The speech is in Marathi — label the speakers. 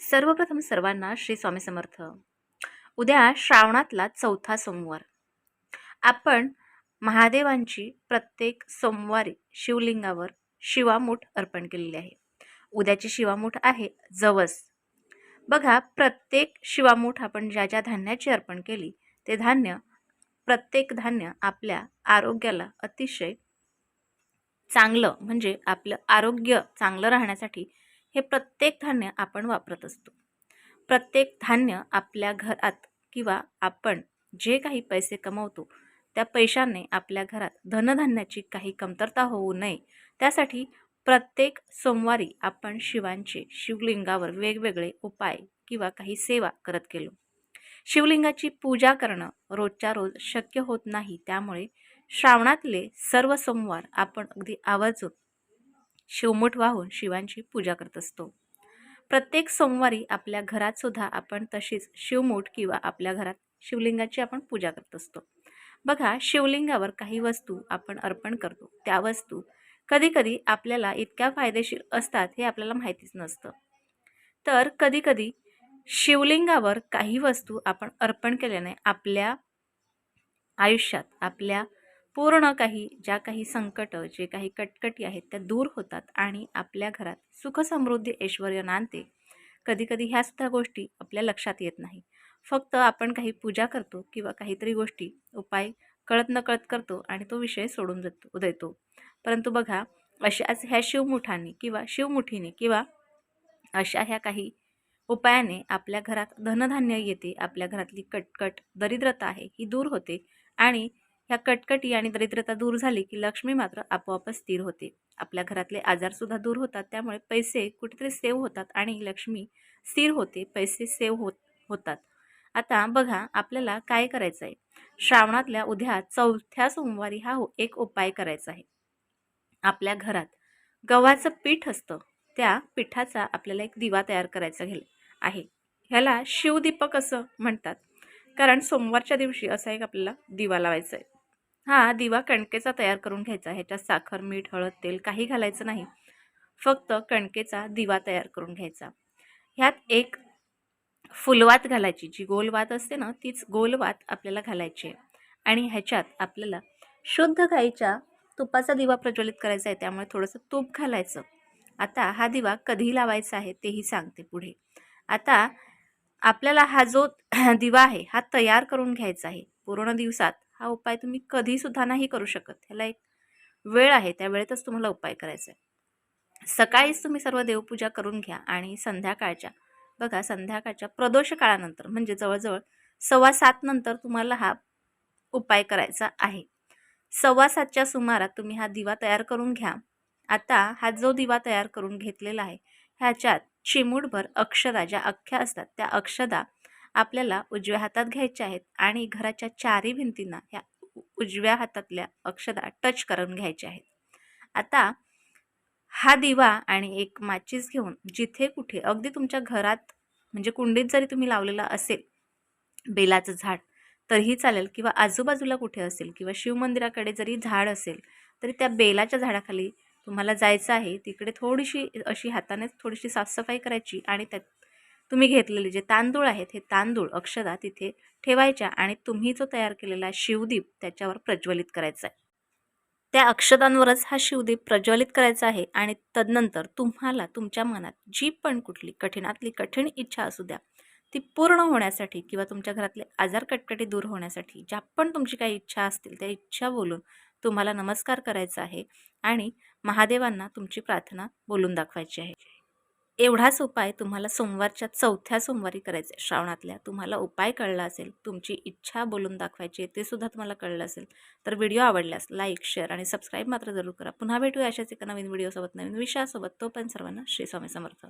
Speaker 1: सर्वप्रथम सर्वांना श्री स्वामी समर्थ. उद्या श्रावणातला चौथा सोमवार. आपण महादेवांची प्रत्येक सोमवारी शिवलिंगावर शिवामूठ अर्पण केलेली आहे. उद्याची शिवामूठ आहे जवस. बघा प्रत्येक शिवामूठ आपण ज्या ज्या धान्याची अर्पण केली ते धान्य प्रत्येक धान्य आपल्या आरोग्याला अतिशय चांगलं म्हणजे आपलं आरोग्य चांगलं राहण्यासाठी हे प्रत्येक धान्य आपण वापरत असतो. प्रत्येक धान्य आपल्या घरात किंवा आपण जे काही पैसे कमवतो त्या पैशाने आपल्या घरात धनधान्याची काही कमतरता होऊ नये. त्यासाठी प्रत्येक सोमवारी आपण शिवांचे शिवलिंगावर वेगवेगळे उपाय किंवा काही सेवा करत गेलो. शिवलिंगाची पूजा करणं रोजच्या रोज शक्य होत नाही त्यामुळे श्रावणातले सर्व सोमवार आपण अगदी आवर्जून शिवमुठ वाहून शिवांची पूजा करत असतो. प्रत्येक सोमवारी आपल्या घरात सुद्धा आपण तशीच शिवमूठ किंवा आपल्या घरात शिवलिंगाची आपण पूजा करत असतो. बघा शिवलिंगावर काही वस्तू आपण अर्पण करतो. त्या वस्तू कधीकधी आपल्याला इतक्या फायदेशीर असतात हे आपल्याला माहितीच नसतं. तर कधीकधी शिवलिंगावर काही वस्तू आपण अर्पण केल्याने आपल्या आयुष्यात आपल्या पूर्ण काही ज्या काही संकट जे काही कटकटी आहेत त्या दूर होतात आणि आपल्या घरात सुखसमृद्धी ऐश्वर नांदते. कधीकधी ह्यासुद्धा गोष्टी आपल्या लक्षात येत नाही. फक्त आपण काही पूजा करतो किंवा काहीतरी गोष्टी उपाय कळत न कळत करतो आणि तो विषय सोडून जातो देतो. परंतु बघा अशाच ह्या शिवमुठांनी किंवा शिवमुठीने किंवा अशा ह्या काही उपायाने आपल्या घरात धनधान्य येते आपल्या घरातली कटकट दरिद्रता आहे ही दूर होते आणि ह्या कटकटी आणि दरिद्रता दूर झाली की लक्ष्मी मात्र आपोआपच स्थिर होते. आपल्या घरातले आजारसुद्धा दूर होतात त्यामुळे पैसे कुठेतरी सेव्ह होतात आणि लक्ष्मी स्थिर होते पैसे सेव्ह होत होतात. आता बघा आपल्याला काय करायचं आहे श्रावणातल्या उद्या चौथ्या सोमवारी हा हो- एक उपाय करायचा आहे. आपल्या घरात गव्हाचं पीठ असतं त्या पिठाचा आपल्याला एक दिवा तयार करायचा घेल आहे. ह्याला शिवदीपक असं म्हणतात. कारण सोमवारच्या दिवशी असा एक आपल्याला दिवा लावायचा आहे हा दिवा कणकेचा तयार करून घ्यायचा ह्याच्यात साखर मीठ हळद तेल काही घालायचं नाही. फक्त कणकेचा दिवा तयार करून घ्यायचा. ह्यात एक फुलवात घालायची. जी गोलवात असते ना तीच गोलवात आपल्याला घालायची आहे. आणि ह्याच्यात आपल्याला शुद्ध गाईच्या तुपाचा दिवा प्रज्वलित करायचा आहे. त्यामुळे थोडंसं तूप घालायचं. आता हा दिवा कधी लावायचा आहे तेही सांगते पुढे. आता आपल्याला हा जो दिवा आहे हा तयार करून घ्यायचा आहे. पूर्ण दिवसात हा उपाय तुम्ही कधीसुद्धा नाही करू शकत. ह्याला एक वेळ आहे त्या वेळेतच तुम्हाला उपाय करायचा आहे. सकाळीच तुम्ही सर्व देवपूजा करून घ्या आणि संध्याकाळच्या बघा संध्याकाळच्या प्रदोष काळानंतर म्हणजे जवळजवळ सव्वा सात नंतर तुम्हाला हा उपाय करायचा आहे. सव्वा सातच्या सुमारात तुम्ही हा दिवा तयार करून घ्या. आता हा जो दिवा तयार करून घेतलेला आहे ह्याच्यात चिमूटभर अक्षदा ज्या अख्ख्या असतात त्या अक्षदा आपल्याला उजव्या हातात घ्यायच्या आहेत आणि घराच्या चारही भिंतींना ह्या उजव्या हातातल्या अक्षदा टच करून घ्यायच्या आहेत. आता हा दिवा आणि एक माचीस घेऊन जिथे कुठे अगदी तुमच्या घरात म्हणजे कुंडीत जरी तुम्ही लावलेला असेल बेलाचं झाड तरीही चालेल किंवा आजूबाजूला कुठे असेल किंवा शिवमंदिराकडे जरी झाड असेल तरी त्या बेलाच्या झाडाखाली तुम्हाला जायचं आहे तिकडे थोडीशी अशी हाताने थोडीशी साफसफाई करायची आणि त्यात तुम्ही घेतलेले जे तांदूळ आहेत हे तांदूळ अक्षदा तिथे ठेवायच्या आणि तुम्ही जो तयार केलेला शिवदीप त्याच्यावर प्रज्वलित करायचा आहे. त्या अक्षदांवरच हा शिवदीप प्रज्वलित करायचा आहे आणि तदनंतर तुम्हाला तुमच्या मनात जी पण कुठली कठीणातली कठीण इच्छा असू द्या ती पूर्ण होण्यासाठी किंवा तुमच्या घरातले आजार कटकटी दूर होण्यासाठी ज्या पण तुमची काही इच्छा असतील त्या इच्छा बोलून तुम्हाला नमस्कार करायचा आहे आणि महादेवांना तुमची प्रार्थना बोलून दाखवायची आहे. एवढाच उपाय तुम्हाला सोमवारच्या चौथ्या सोमवारी करायचे श्रावणातल्या तुम्हाला उपाय कळला असेल तुमची इच्छा बोलून दाखवायची ते सुद्धा तुम्हाला कळलं असेल तर व्हिडिओ आवडल्यास लाईक शेअर आणि सबस्क्राईब मात्र जरूर करा. पुन्हा भेटूया अशाच एका नवीन व्हिडिओसोबत नवीन विषयासोबत. पण सर्वांना श्री स्वामी समर्थ.